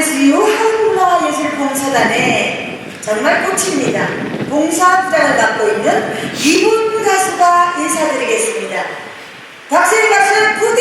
안녕하세요. 한국문화예술봉사단의 정말 꽃입니다. 봉사 부장을 맡고 있는 이분 가수가 인사드리겠습니다. 박세리 가수는 부디